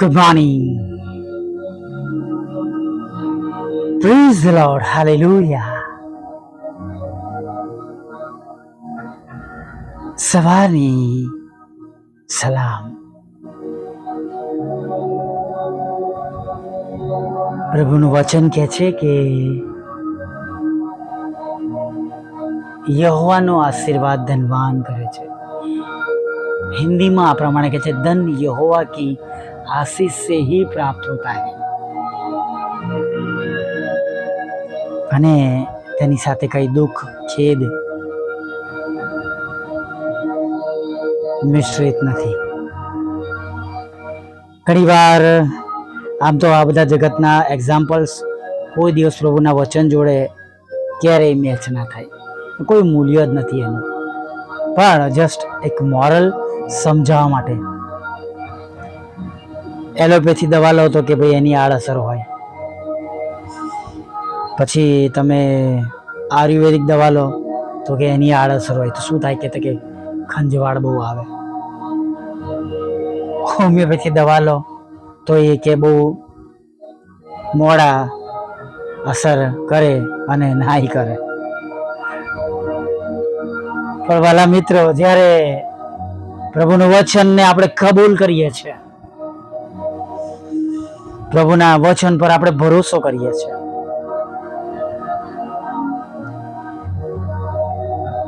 Goodbye. Praise the Lord. Hallelujah. સવારની સલામ પ્રભુનું વચન કહે છે કે યહોવાનો આશીર્વાદ ધનવાન કરે છે હિન્દીમાં આ પ્રમાણે કહે છે ધન યહોવા કી आशीष से ही प्राप्त होता है અને તેની સાથે કઈ દુઃખ ખેદ મિશ્રિત નથી ઘણી વાર આમ તો આ બધા જગતના એક્ઝામ્પલ્સ કોઈ દિવસ પ્રભુના વચન જોડે ક્યારેય મેચ ના થાય કોઈ મૂલ્ય જ નથી એનું પણ જસ્ટ એક મોરલ સમજાવવા માટે એલોપેથી દવા લો તો કે ભાઈ એની આડઅસર હોય. પછી તમે આયુર્વેદિક દવા લો તો કે એની આડઅસર હોય. તો શું થાય કે કે ખંજવાળ બહુ આવે. હોમિયોપેથી દવા લો તો એ કે બહુ મોડા અસર કરે અને નાઈ કરે. પણ વાલા મિત્રો, જ્યારે પ્રભુનું વચનને આપણે કબૂલ કરીએ છીએ પ્રભુના વચન પર આપણે ભરોસો કરીએ છીએ.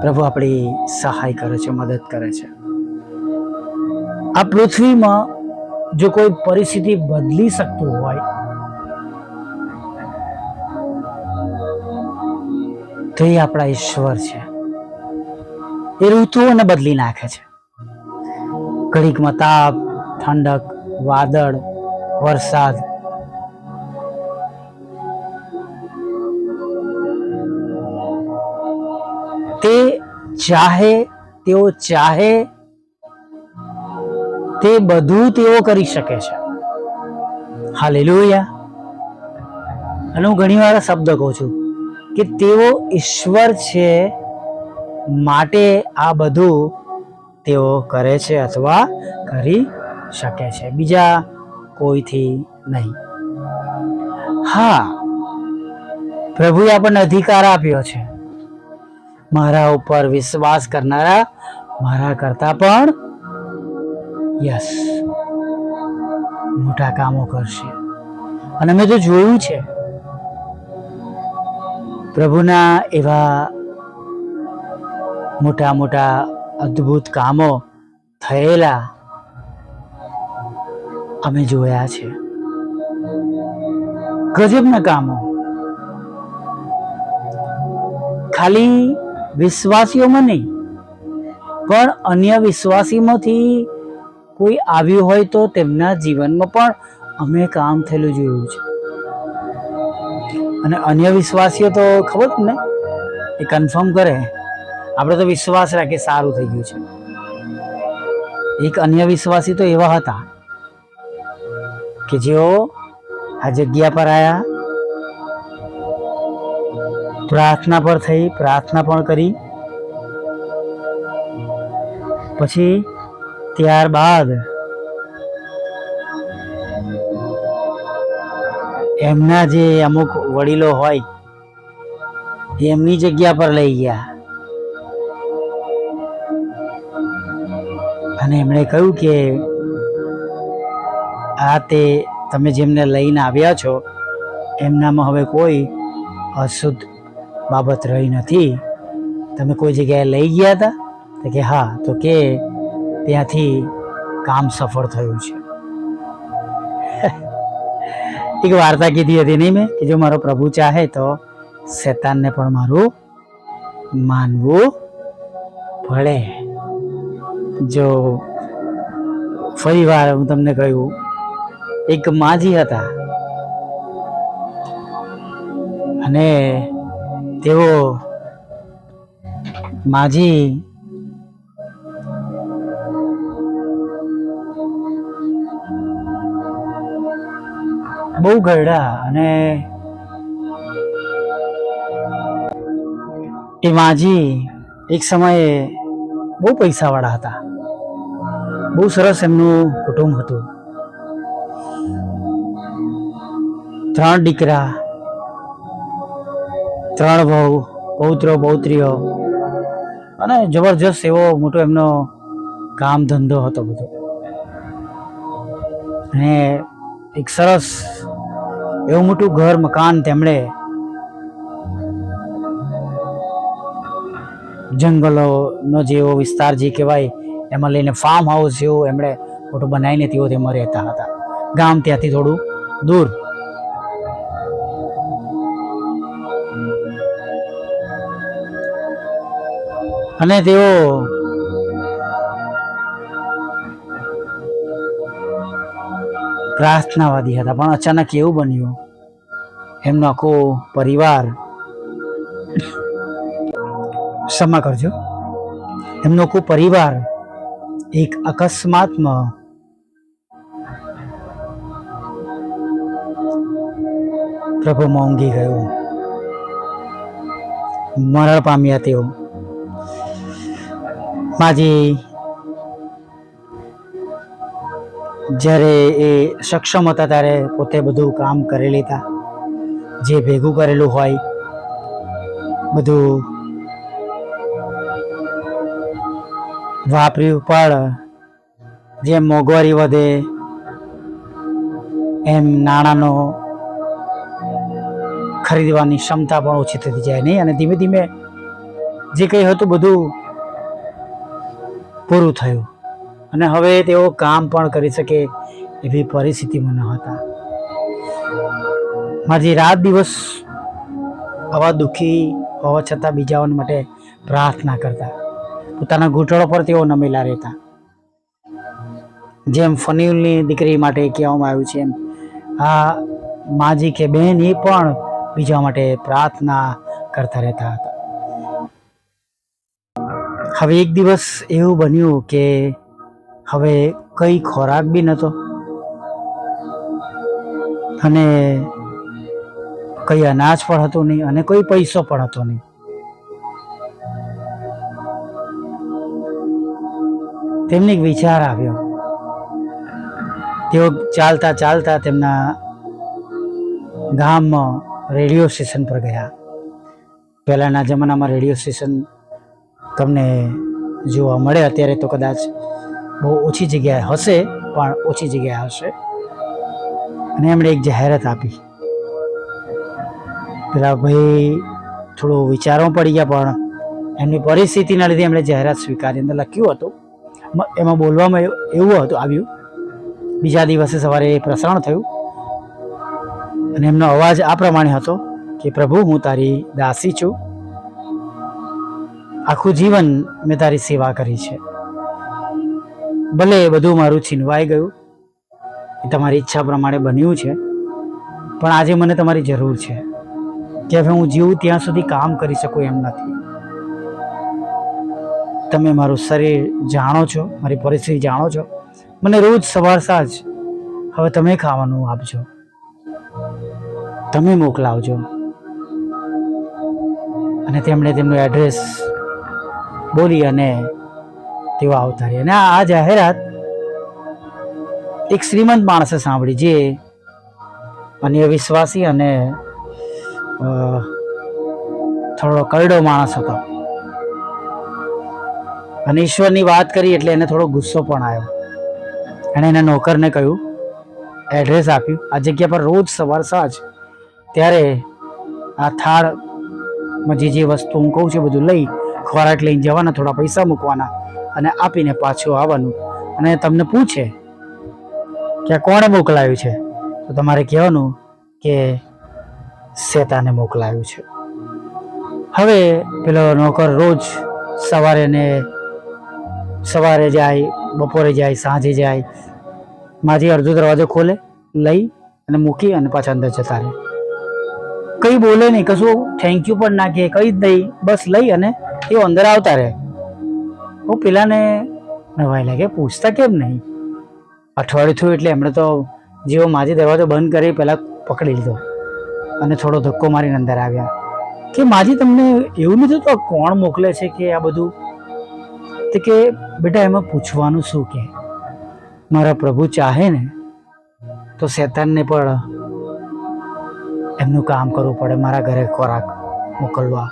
પ્રભુ આપણી સહાય કરે છે, મદદ કરે છે. આ પૃથ્વીમાં જો કોઈ પરિસ્થિતિ બદલી શકતું હોય, તો એ આપણા ઈશ્વર છે. એ ઋતુઓને બદલી નાખે છે. ઘડીકમાં તાપ, ઠંડક, વાદળ, વરસાદ તે ચાહે, તેઓ ચાહે, તે બધું તેઓ કરી શકે છે. હાલેલુયા. અને હું ઘણી વાર શબ્દ કહું છું કે તેઓ ઈશ્વર છે માટે આ બધું તેઓ કરે છે અથવા કરી શકે છે. બીજા કોઈથી નહીં. હા, પ્રભુએ આપણને અધિકાર આપ્યો છે. મારા ઉપર વિશ્વાસ કરનારા મારા કરતા પણ યસ, મોટા કામો કરશે. અને મેં તો જોયું છે, પ્રભુના એવા મોટા મોટા અદ્ભુત કામો થયેલા અમે જોયા છે. ગજબના કામો. ખાલી વિશ્વાસીઓમાં નહીં. પણ અન્ય વિશ્વાસીમાંથી કોઈ આવ્યું હોય તો તેમના જીવનમાં પણ અમે કામ થયેલું જોયું છે. અને અન્ય વિશ્વાસીઓ તો ખબર ને એ કન્ફર્મ કરે. આપણે તો વિશ્વાસ રાખીએ, સારું થઈ ગયું છે. એક અન્ય વિશ્વાસી તો એવા હતા કે જેઓ આ જગ્યા પર આવ્યા પ્રાર્થના પર થઈ, પ્રાર્થના પણ કરી. પછી ત્યારબાદ એમના જે અમુક વડીલો હોય, એમની જગ્યા પર લઈ ગયા. અને એમણે કહ્યું કે, આ તે તમે જેમને લઈને આવ્યા છો, એમનામાં હવે કોઈ અશુદ્ધ બાબત રહી નથી. તમે કોઈ જગ્યાએ લઈ ગયા હતા? તો કે હા, તો કે ત્યાંથી કામ સફળ થયું છે. એક વાર્તા કીધી હતી નહીં મેં, કે જો મારો પ્રભુ ચાહે તો શેતાનને પણ મારું માનવું પડે. જો ફરી વાર હું તમને કહ્યું, એક માજી હતા. અને તેઓ માજી બહુ ગરડા અને એ માજી એક સમયે બહુ પૈસાવાળા હતા. બહુ સરસ એમનું કુટુંબ હતું. ત્રણ દીકરા ત્રણ ભાવ, પૌત્રો પૌત્રીઓ અને જબરજસ્ત એવો મોટો એમનો કામ ધંધો હતો બધો. અને એક સરસ એવું મોટું ઘર, મકાન તેમણે જંગલોનો જેવો વિસ્તાર જે કહેવાય, એમાં લઈને ફાર્મ હાઉસ જેવું એમણે મોટું બનાવીને તેઓ તેમાં રહેતા હતા. ગામ ત્યાંથી થોડું દૂર. અને તેઓ પ્રાર્થનાવાદી હતા. પણ અચાનક એવું બન્યું, એમનો આખો પરિવાર ક્ષમા કરજો. એમનો આખો પરિવાર એક અકસ્માતમાં પ્રભુમાં ઊંઘી ગયો. મરણ પામ્યા તેઓ. માજી જ્યારે એ સક્ષમ હતા ત્યારે પોતે બધું કામ કરી લેતા જે ભેગું કરેલું હોય, બધું વાપર્યું. પણ જેમ મોંઘવારી વધે, એમ નાણાંનો ખરીદવાની ક્ષમતા પણ ઓછી થતી જાય નહીં. અને ધીમે ધીમે જે કંઈ હતું બધું પૂરું થયું. અને હવે તેઓ કામ પણ કરી શકે એવી પરિસ્થિતિમાં ન હતા. મારી રાત દિવસ આવા દુઃખી હોવા છતાં બીજાઓને માટે પ્રાર્થના કરતા. પોતાના ઘૂંટણો પર તેઓ નમેલા રહેતા. જેમ ફનીલની દીકરી માટે કહેવામાં આવ્યું છે, એમ આ માજી કે બહેન એ પણ બીજા માટે પ્રાર્થના કરતા રહેતા હતા. હવે એક દિવસ એવું બન્યું કે હવે કઈ ખોરાક બી નહોતો. અને કઈ અનાજ પણ હતું નહીં અને કોઈ પૈસો પણ હતો નહીં. તેમને એક વિચાર આવ્યો. તેઓ ચાલતા ચાલતા તેમના ગામમાં રેડિયો સ્ટેશન પર ગયા. પહેલાંના જમાનામાં રેડિયો સ્ટેશન તમને જોવા મળે અત્યારે તો કદાચ બહુ ઓછી જગ્યાએ હશે, પણ ઓછી જગ્યાએ હશે. અને એમણે એક જાહેરાત આપી. પેલા ભાઈ થોડું વિચારો પડી ગયા, પણ એમની પરિસ્થિતિના લીધે એમણે જાહેરાત સ્વીકારી. અંદર લખ્યું હતું, એમાં બોલવામાં એવું હતું, આવ્યું. બીજા દિવસે સવારે પ્રસારણ થયું. અને એમનો અવાજ આ પ્રમાણે હતો કે, પ્રભુ, હું તારી દાસી છું. આખું જીવન મેં તારી સેવા કરી છે. ભલે બધું મારું છીનવાઈ ગયું, એ તમારી ઈચ્છા પ્રમાણે બન્યું છે, પણ આજે મને તમારી જરૂર છે કે હવે હું જીવું ત્યાં સુધી કામ કરી શકું એમ નથી. તમે મારું શરીર જાણો છો, મારી પરિસ્થિતિ જાણો છો, મને રોજ સવાર સાંજ હવે તમે ખાવાનું આપજો. તમે મોકલાવજો. અને તેમણે તેમનું એડ્રેસ બોલી અને તેઓ આવતા રહ્યા અને આ જાહેરાત એક શ્રીમંત માણસે સાંભળી જે અન્ય વિશ્વાસી અને થોડો કરડો માણસ હતો. અને ઈશ્વરની વાત કરી એટલે એને થોડો ગુસ્સો પણ આવ્યો. એણે એના નોકરને કહ્યું, એડ્રેસ આપ્યું. આ જગ્યા પર રોજ સવાર સાંજ ત્યારે આ થાળમાં જે જે વસ્તુ હું કહું છું બધું લઈ ખોરાક લઈને જવાના, થોડા પૈસા મૂકવાના અને આપીને પાછું આવવાનું. અને તમને પૂછે કે કોણે મોકલાયું છે? તો તમારે કહેવાનું કે શેતાને મોકલાયું છે. હવે પેલો નોકર રોજ સવારે ને સવારે જાય, બપોરે જાય, સાંજે જાય. માજી અડધો દરવાજો ખોલે, લઈ અને મૂકી અને પાછા અંદર જતા રહે. કંઈ બોલે નહીં, કશું થેન્ક યુ પણ ના કહે, કંઈ જ નહીં. બસ લઈ અને તેઓ અંદર આવતા રહે. હું પેલાને નવાઈ લાગે, પૂછતા કેમ નહીં? અઠવાડિયું થયું એટલે એમણે તો જેવો માજી દરવાજો બંધ કરી પહેલાં પકડી લીધો અને થોડો ધક્કો મારીને અંદર આવ્યા. કે માજી તમને એવું નથી તો કોણ મોકલે છે કે આ બધું? તો કે બેટા એમાં પૂછવાનું શું કે? મારા પ્રભુ ચાહે ને તો શેતાનને પણ એમનું કામ કરવું પડે, મારા ઘરે ખોરાક મોકલવા.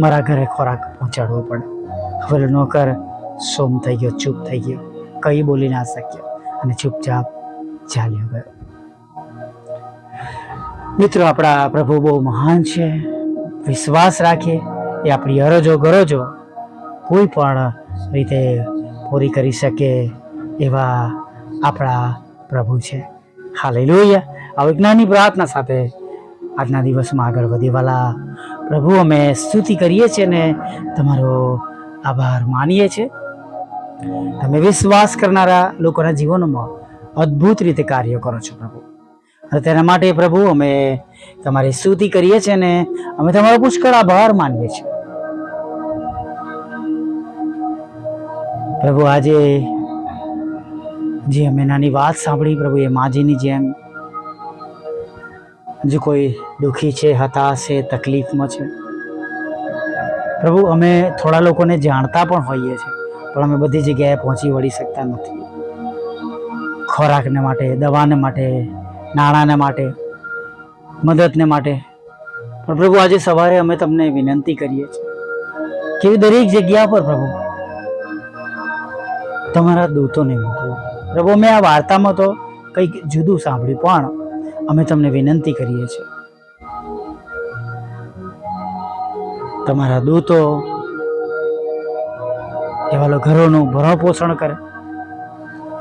મારા ઘરે ખોરાક પહોંચાડવો પડે. હવે નોકર સોમ થઈ ગયો, ચૂપ થઈ ગયો. કંઈ બોલી ના શક્યો. અને ચૂપચાપ ચાલ્યો ગયો. મિત્રો, આપણા પ્રભુ બહુ મહાન છે. વિશ્વાસ રાખીએ. એ આપણી અરજો ગરજો કોઈ પણ રીતે પૂરી કરી શકે એવા આપણા પ્રભુ છે. હાલે લોહિયા આ વિજ્ઞાનની પ્રાર્થના સાથે આજના દિવસમાં આગળ વધીવાલા પ્રભુ, અમે સ્તુતિ કરીએ છીએ ને તમારો આભાર માનીએ છીએ. તમે વિશ્વાસ કરનારા લોકોના જીવનમાં અદ્ભુત રીતે કાર્ય કરો છો પ્રભુ. અને તેના માટે પ્રભુ, અમે તમારી સ્તુતિ કરીએ છીએ ને અમે તમારો પુષ્કળ આભાર માનીએ છીએ. પ્રભુ, આજે જે અમે નાની વાત સાંભળી, પ્રભુ, એ માજીની જેમ જે કોઈ દુઃખી છે, હતાશ છે, તકલીફમાં છે. પ્રભુ, અમે થોડા લોકોને જાણતા પણ હોઈએ છીએ, પણ અમે બધી જગ્યાએ પહોંચી વળી શકતા નથી. ખોરાકને માટે, દવાને માટે, નાણાંને માટે, મદદને માટે. પણ પ્રભુ, આજે સવારે અમે તમને વિનંતી કરીએ છીએ કે દરેક જગ્યા પર પ્રભુ, તમારા દૂતોને મોકલો. પ્રભુ મેં આ વાર્તામાં તો કંઈક જુદું સાંભળ્યું પણ અમે તમને વિનંતી કરીએ છીએ. તમારા દૂતો એવા ઘરોનું ભરણ પોષણ કરે.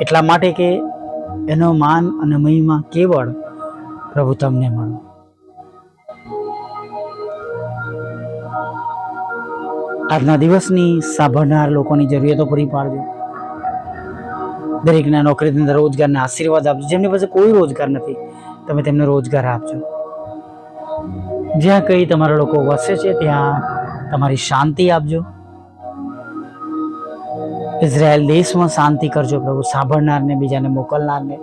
એટલા માટે કે એનો માન અને મહિમા કેવળ પ્રભુ તમને મળો. આજના દિવસની સાંભળનાર લોકોની જરૂરિયાતો પૂરી પાડજો. દરેકના નોકરી અંદર રોજગારના આશીર્વાદ આપજો. જેમની પાસે કોઈ રોજગાર નથી. તમે તેમને રોજગાર આપજો. જ્યાં કઈ તમારા લોકો વસે છે, ત્યાં તમારી શાંતિ આપજો. ઇઝરાયલ દેશમાં શાંતિ કરજો પ્રભુ. સાંભળનારને બીજાને મોકલનારને,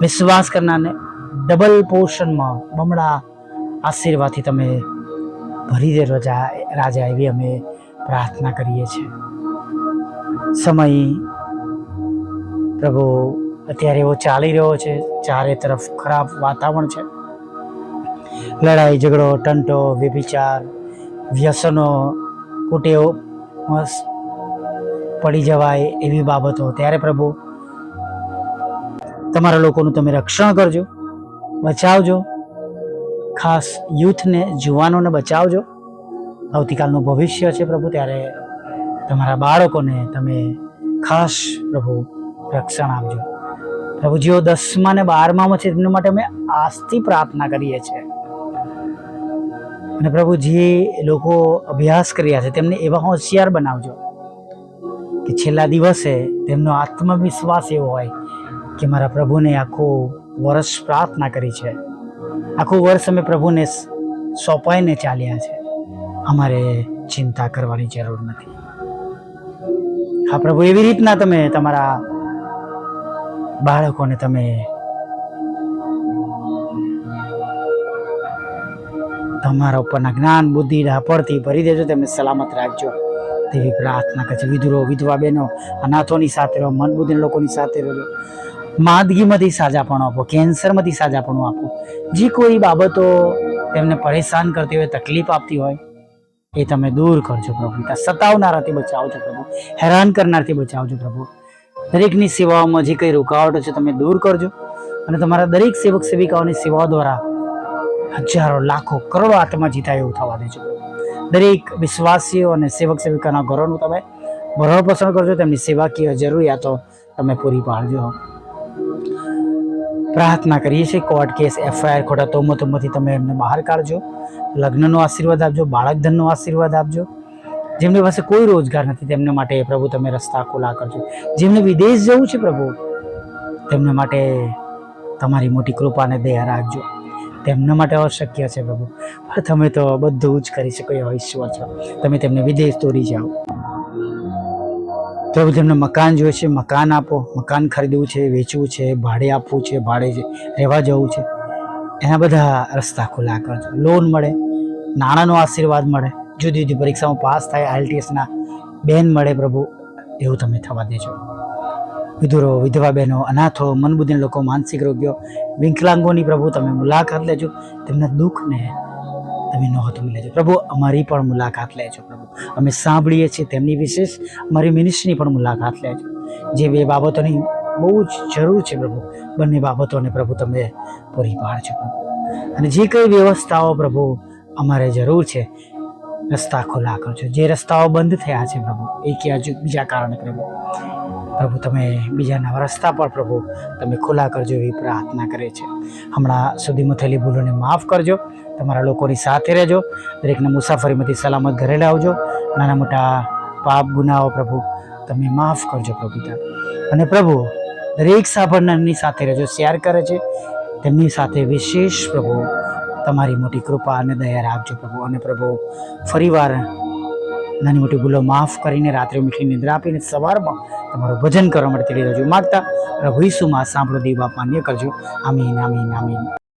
વિશ્વાસ કરનારને ડબલ પોર્શનમાં બમણા આશીર્વાદથી તમે ભરી દે રજા, રાજા એવી અમે પ્રાર્થના કરીએ છીએ. સમય પ્રભુ અત્યારે એવો ચાલી રહ્યો છે. ચારે તરફ ખરાબ વાતાવરણ છે. લડાઈ, ઝઘડો, ટંટો, વ્યભિચાર, વ્યસનો કુટેવ પડી જવાય એવી બાબતો. ત્યારે પ્રભુ, તમારા લોકોનું તમે રક્ષણ કરજો, બચાવજો, ખાસ યુથને, જુવાનોને બચાવજો. આવતીકાલનું ભવિષ્ય છે પ્રભુ, ત્યારે તમારા બાળકોને તમે ખાસ પ્રભુ રક્ષણ આપજો. પ્રભુ જેઓ દસમા ને બારમામાં છે, તેમના માટે અમે આસ્થી પ્રાર્થના કરીએ છીએ. અને પ્રભુ જે લોકો અભ્યાસ કર્યા છે, તેમને એવા હોશિયાર બનાવજો કે છેલ્લા દિવસે તેમનો આત્મવિશ્વાસ એવો હોય કે મારા પ્રભુને આખું વર્ષ પ્રાર્થના કરી છે. આખું વર્ષ અમે પ્રભુને સોંપાઈને ચાલ્યા છે. અમારે ચિંતા કરવાની જરૂર નથી. હા, પ્રભુ, એવી રીતના તમે તમારા બાળકોને તમે તમારા ઉપરના જ્ઞાન, બુદ્ધિ ડાપણથી ભરી દેજો, તેમને સલામત રાખજો. તેવી પ્રાર્થના કરે છે વિધુરો વિધવા બહેનો અનાથોની સાથે રહો મન બુદ્ધિ લોકોની સાથે રહેજો. માંદગીમાંથી સાજાપણું આપો, કેન્સરમાંથી સાજાપણું આપો. જે કોઈ બાબતો તેમને પરેશાન કરતી હોય, તકલીફ આપતી હોય, એ તમે દૂર કરજો પ્રભુ સતાવનારાથી બચાવજો પ્રભુ. હેરાન કરનારથી બચાવજો પ્રભુ. દરેકની સેવાઓમાં જે કંઈ રૂકાવટો છે તમે દૂર કરજો. અને તમારા દરેક સેવક સેવિકાઓની સેવાઓ દ્વારા હજારો, લાખો, કરોડો આત્મા જીતાય એવું થવા દેજો. દરેક વિશ્વાસીઓ અને સેવક સેવિકાના ઘરોનું તમે ભરણ પોષણ કરજો, તેમની સેવાકીય જરૂરિયાતો તમે પૂરી પાડજો. પ્રાર્થના કરીએ છીએ, કોર્ટ કેસ, એફઆઈઆર ખોટા તોમતોમાંથી તમે એમને બહાર કાઢજો. લગ્નનો આશીર્વાદ આપજો, બાળકધનનો આશીર્વાદ આપજો. જેમની પાસે કોઈ રોજગાર નથી, તેમને માટે પ્રભુ તમે રસ્તા ખુલ્લા કરજો. જેમને વિદેશ જવું છે પ્રભુ, તેમને માટે તમારી મોટી કૃપાને દયા રાખજો. તેમના માટે અશક્ય છે પ્રભુ. પણ તમે તો બધું જ કરી શકો એવા ઈશ્વર છો. તમે તેમને વિદેશ દોરી જાઓ. પ્રભુ તેમને મકાન જોઈએ છે, મકાન આપો. મકાન ખરીદવું છે, વેચવું છે, ભાડે આપવું છે, ભાડે રહેવા જવું છે. એના બધા રસ્તા ખુલ્લા કરજો. લોન મળે, નાણાંનો આશીર્વાદ મળે. જુદી જુદી પરીક્ષામાં પાસ થાય, આઈએલટીએસના બેન મળે પ્રભુ, એવું તમે થવા દેજો. વિધુરો, વિધવા બહેનો, અનાથો, મનબુદ્ધિન લોકો, માનસિક રોગીઓ, વિકલાંગોની પ્રભુ, તમે મુલાકાત લેજો. તેમના દુઃખને તમે નહોતું લેજો પ્રભુ, અમારી પણ મુલાકાત લેજો પ્રભુ. અમે સાંભળીએ છીએ તેમની વિશેષ, અમારી મિનિસ્ટ્રીની પણ મુલાકાત લેજો. જે બે બાબતોની બહુ જ જરૂર છે પ્રભુ. બંને બાબતોને પ્રભુ તમે પૂરી પાડજો પ્રભુ. અને જે કઈ વ્યવસ્થાઓ પ્રભુ અમારે જરૂર છે રસ્તા ખુલ્લા કરજો જે રસ્તાઓ બંધ થયા છે પ્રભુ, એ કે હજુ બીજા કારણે પ્રભુ? પ્રભુ, તમે બીજાના રસ્તા પર પ્રભુ, તમે ખુલ્લા કરજો એવી પ્રાર્થના કરે છે. હમણાં સુધીમાં થયેલી ભૂલોને માફ કરજો. તમારા લોકોની સાથે રહેજો. દરેકને મુસાફરીમાંથી સલામત ઘરે લાવજો. નાના મોટા પાપ, ગુનાઓ પ્રભુ, તમે માફ કરજો પ્રભુ અને પ્રભુ, દરેક સાંભળનારની સાથે રહેજો, શેર કરે છે. તેમની સાથે વિશેષ પ્રભુ તમારી મોટી કૃપા અને દયા રાખજો પ્રભુ. અને પ્રભુ, ફરીવાર નાની મોટી ભૂલો માફ કરીને રાત્રે મીઠી નિદ્રા આપીને સવારમાં તમારું ભજન કરવા માટે તેડી રહેજો. માગતા પ્રભુ ઈસુમાં સાંભળો, દેવ બાપ માન્ય કરજો. આમીન આમીન આમીન.